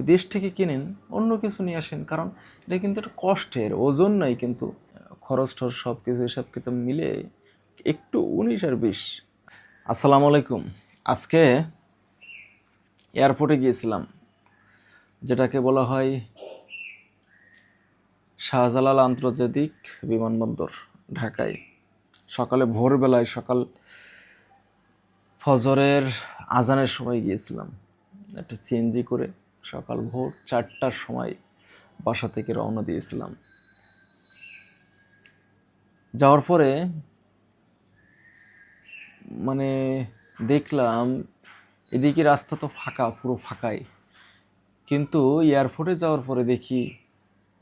বিদেশ থেকে কিনেন, অন্য কিছু নিয়ে আসেন, কারণ এটা কিন্তু একটা কষ্টের, ওজন নাই কিন্তু, খরচ টরচ সব কিছু হিসাব কিতাব মিলে একটু উনিশ আর বিশ। আসসালামু আলাইকুম। আজকে এয়ারপোর্টে গিয়েছিলাম, যেটাকে বলা হয় শাহজালাল আন্তর্জাতিক বিমানবন্দর, ঢাকায়। সকালে ভোরবেলায়, সকাল ফজরের আজানের সময় গিয়েছিলাম, একটা সিএনজি করে। সকাল ভোর চারটার সময় বাসা থেকে রওনা দিয়েছিলাম। যাওয়ার পরে মানে দেখলাম এদিকে রাস্তা তো ফাঁকা, পুরো ফাঁকাই। কিন্তু এয়ারপোর্টে যাওয়ার পরে দেখি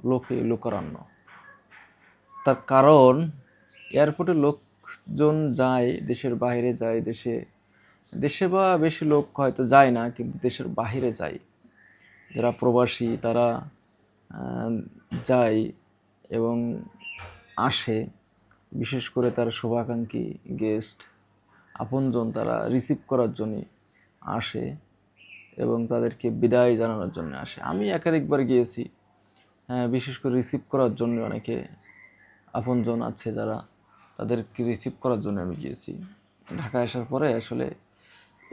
লোকে লোকারণ্য। তার কারণ এয়ারপোর্টে লোকজন যায়, দেশের বাইরে যায়, দেশে দেশে বা বেশি লোক হয়তো যায় না, কিন্তু দেশের বাইরে যায়। যারা প্রবাসী তারা যায় এবং আসে। বিশেষ করে তার শুভাকাঙ্ক্ষী গেস্ট আপনজন তারা রিসিভ করার জন্য আসে এবং তাদেরকে বিদায় জানানোর জন্য আসে। আমি একাধিকবার গিয়েছি হ্যাঁ, বিশেষ করে রিসিভ করার জন্য অনেকে আপনজন আছে যারা তাদেরকে রিসিভ করার জন্য আমি গিয়েছি। ঢাকা আসার পরে আসলে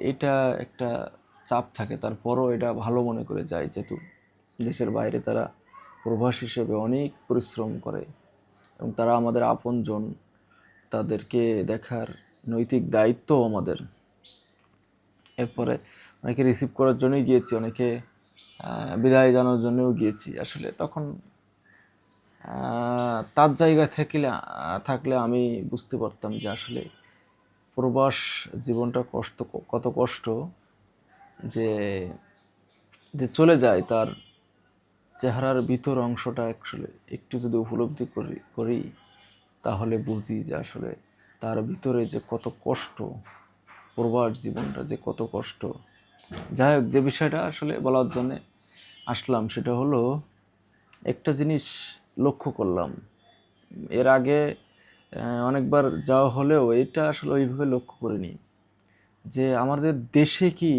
এটা একটা চাপ থাকে, তারপরও এটা ভালো মনে করে যায় যেহেতু দেশের বাইরে তারা প্রবাস হিসেবে অনেক পরিশ্রম করে এবং তারা আমাদের আপনজন, তাদেরকে দেখার নৈতিক দায়িত্ব আমাদের। এরপরে অনেকে রিসিভ করার জন্যই গিয়েছি, অনেকে বিদায় জানানোর জন্যও গিয়েছি আসলে। তখন তার জায়গা থাকলে থাকলে আমি বুঝতে পারতাম যে আসলে প্রবাস জীবনটা কষ্ট, কত কষ্ট। যে যে চলে যায় তার চেহারার ভিতর অংশটা আসলে একটু যদি উপলব্ধি করি করি, তাহলে বুঝি যে আসলে তার ভিতরে যে কত কষ্ট, প্রবাস জীবনটা যে কত কষ্ট। যাই হোক, যে বিষয়টা আসলে বলার জন্যে আসলাম সেটা হলো একটা জিনিস লক্ষ্য করলাম। এর আগে অনেকবার যাওয়া হলেও এটা আসলে ওইভাবে লক্ষ্য করিনি। যে আমাদের দেশে কি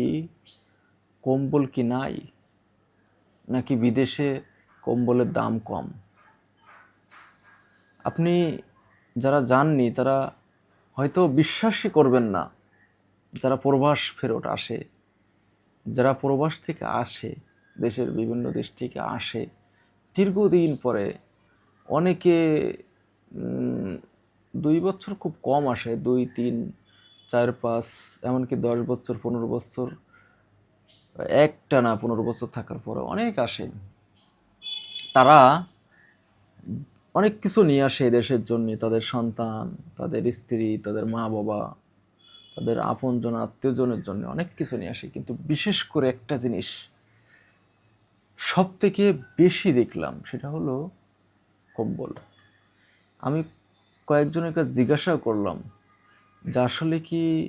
কম্বল কি নাই? নাকি বিদেশে কম্বলের দাম কম? আপনি যারা যাননি, তারা হয়তো বিশ্বাসই করবেন না। যারা প্রবাস ফেরত আসে, যারা প্রবাস থেকে আসে, দেশের বিভিন্ন দেশ থেকে আসে, দীর্ঘদিন পরে অনেকে দুই বছর খুব কম আসে, দুই, তিন, চার, পাঁচ, এমনকি দশ বছর, পনেরো বছর একটা না, পনেরো বছর থাকার পরে অনেক আসে। তারা অনেক কিছু নিয়ে আসে দেশের জন্য, তাদের সন্তান, তাদের স্ত্রী, তাদের মা বাবা তাদের আপনজন, আত্মীয়জনের জন্য অনেক কিছু নিয়ে আসে। কিন্তু বিশেষ করে একটা জিনিস সব থেকে বেশি দেখলাম, সেটা হলো কম্বল। আমি কয়েকজনের কাছে জিজ্ঞাসা করলাম যে, আসলে কি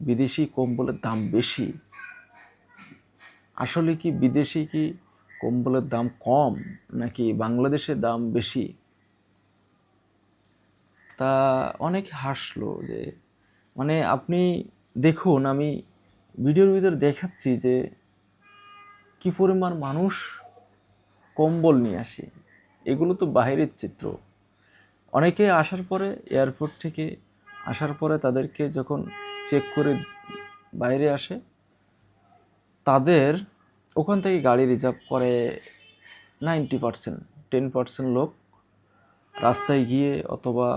বিদেশি কম্বলের দাম বেশি? আসলে কি বিদেশি কি কম্বলের দাম কম নাকি বাংলাদেশের দাম বেশি? তা অনেক হাসলো যে মানে আপনি দেখুন, আমি ভিডিওর ভিতরে দেখাচ্ছি যে কি পরিমাণ মানুষ কম্বল নিয়ে আসে। এগুলো তো বাইরের চিত্র। অনেকে আসার পরে এয়ারপোর্ট থেকে আসার পরে তাদেরকে যখন চেক করে বাইরে আসে তাদের ওখান থেকে গাড়ি রিজার্ভ করে নাইনটি পার্সেন্ট টেন পার্সেন্ট লোক রাস্তায় গিয়ে অথবা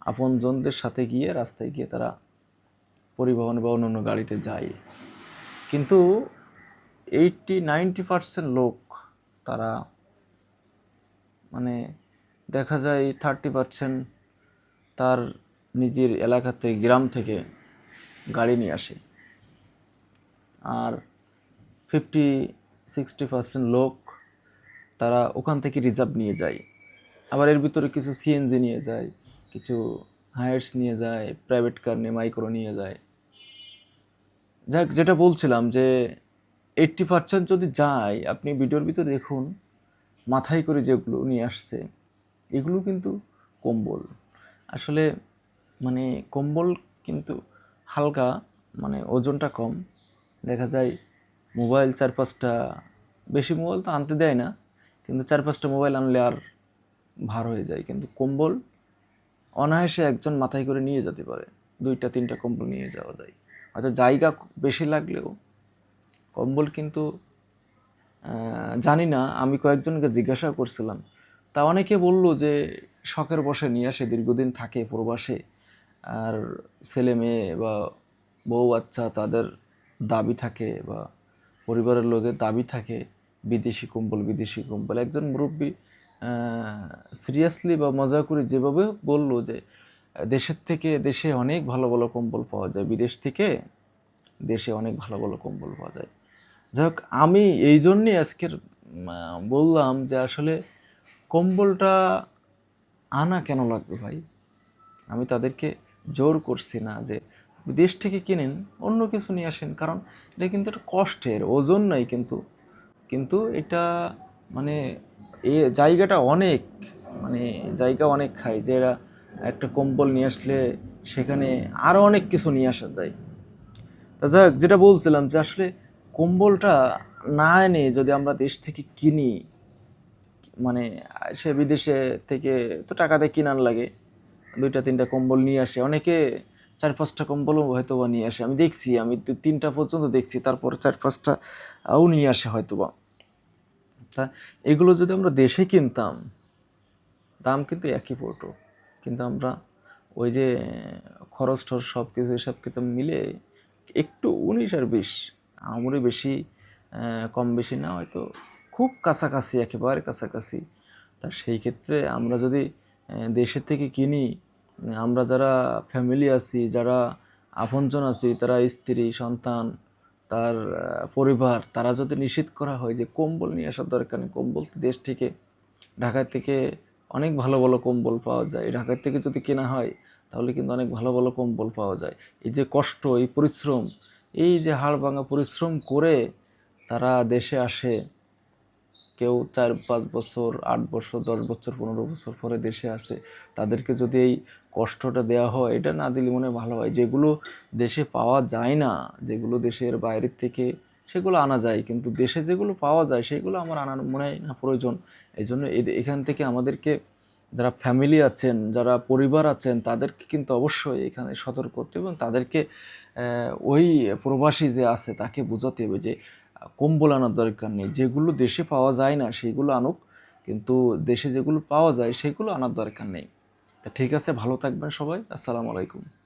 আপনজনদের সাথে গিয়ে রাস্তায় গিয়ে তারা পরিবহন বা অন্য অন্য গাড়িতে যায়। কিন্তু এইটটি নাইনটি পার্সেন্ট লোক তারা মানে দেখা যায় থার্টি পার্সেন্ট তার নিজের এলাকাতে গ্রাম থেকে গাড়ি নিয়ে আসে। আর ফিফটি সিক্সটি পার্সেন্ট লোক তারা ওখান থেকে রিজার্ভ নিয়ে যায়। আবার এর ভিতরে কিছু সিএনজি নিয়ে যায়, কিছু হায়ার্স নিয়ে যায় প্রাইভেট কার নিয়ে মাইক্রো নিয়ে যায়। যাক, যেটা বলছিলাম যে এইট্টি পার্সেন্ট যদি যায়, আপনি ভিডিওর ভিতরে দেখুন, মাথায় করে যেগুলো নিয়ে আসছে, এগুলো কিন্তু কম্বল। আসলে মানে কম্বল কিন্তু হালকা মানে ওজনটা কম। দেখা যায় মোবাইল চার পাঁচটা বেশি মোবাইল তো আনতে দেয় না, কিন্তু চার পাঁচটা মোবাইল আনলে আর ভার হয়ে যায়। কিন্তু কম্বল অনায়াসে একজন মাথায় করে নিয়ে যেতে পারে। দুইটা, তিনটা কম্বল নিয়ে যাওয়া যায়। হয়তো জায়গা বেশি লাগলেও কম্বল কিন্তু জানি না, আমি কয়েকজনকে জিজ্ঞাসা করছিলাম। তা অনেকে বলল যে শখের বসে নিয়ে আসে, দীর্ঘদিন থাকে প্রবাসে। আর ছেলে মেয়ে বা বউ বাচ্চা তাদের দাবি থাকে বা পরিবারের লোকের দাবি থাকে, বিদেশি কম্বল বিদেশি কম্বল। একজন মুরব্বী সিরিয়াসলি বা মজা করে যেভাবে বলল যে, দেশের থেকে দেশে অনেক ভালো ভালো কম্বল পাওয়া যায়, বিদেশ থেকে দেশে অনেক ভালো ভালো কম্বল পাওয়া যায়। যাই হোক, আমি এই জন্যই আজকের বললাম যে আসলে কম্বলটা আনা কেন লাগবে ভাই? আমি তাদেরকে জোর করছি না যে বিদেশ থেকে কিনেন, অন্য কিছু নিয়ে আসেন। কারণ এটা কিন্তু একটা কষ্টের, ওজন নাই কিন্তু। কিন্তু এটা মানে এ জায়গাটা অনেক মানে জায়গা অনেক খায় যে এরা একটা কম্বল নিয়ে আসলে সেখানে আরও অনেক কিছু নিয়ে আসা যায়। তা যাক যেটা বলছিলাম যে আসলে কম্বলটা না এনে যদি আমরা দেশ থেকে কিনি মানে সে বিদেশে থেকে তো টাকা দিয়ে কিনার লাগে, দুইটা, তিনটা কম্বল নিয়ে আসে। অনেকে চার পাঁচটা কম্বলও হয়তো বা নিয়ে আসে। আমি দেখছি, আমি তিনটা পর্যন্ত দেখছি, তারপর চার পাঁচটা আও নিয়ে আসে হয়তো বা তা এগুলো যদি আমরা দেশে কিনতাম, দাম কিন্তু একই পড়তো কিন্তু আমরা ওই যে খরচ টরচ সব কিছু সব কিন্তু মিলে একটু উনিশ আর বিশ আমারই বেশি কম বেশি না, হয়তো খুব কাছাকাছি, একেবারে কাছাকাছি। তা সেই ক্ষেত্রে আমরা যদি দেশের থেকে কিনি আমরা যারা ফ্যামিলি আছি, যারা আপনজন আছি, তারা স্ত্রী, সন্তান, তার পরিবার, তারা যদি নিষেধ করা হয় যে কম্বল নিয়ে আসার দরকার নেই, কম্বল দেশ থেকে ঢাকা থেকে অনেক ভালো ভালো কম্বল পাওয়া যায়। ঢাকা থেকে যদি কেনা হয়, তাহলে কিন্তু অনেক ভালো ভালো কম্বল পাওয়া যায়। এই যে কষ্ট, এই পরিশ্রম, এই যে হাড় ভাঙা পরিশ্রম করে তারা দেশে আসে কেউ চার, পাঁচ বছর, আট বছর, দশ বছর, পনেরো বছর পরে দেশে আসে, তাদেরকে যদি এই কষ্টটা দেওয়া হয়, এটা না দিলে মনে ভালো হয়। যেগুলো দেশে পাওয়া যায় না, যেগুলো দেশের বাইরের থেকে সেগুলো আনা যায়, কিন্তু দেশে যেগুলো পাওয়া যায়, সেগুলো আমার আনার মনে হয় না প্রয়োজন। এই জন্য এখান থেকে আমাদেরকে যারা ফ্যামিলি আছেন, যারা পরিবার আছেন, তাদেরকে কিন্তু অবশ্যই এখানে সতর্ক করতে এবং তাদেরকে ওই প্রবাসী যে আছে, তাকে বোঝাতে হবে যে কম্বল আনার দরকার নেই। যেগুলো দেশে পাওয়া যায় না সেইগুলো আনুক, কিন্তু দেশে যেগুলো পাওয়া যায়, সেগুলো আনার দরকার নেই। তা ঠিক আছে, ভালো থাকবেন সবাই। আসসালামু আলাইকুম।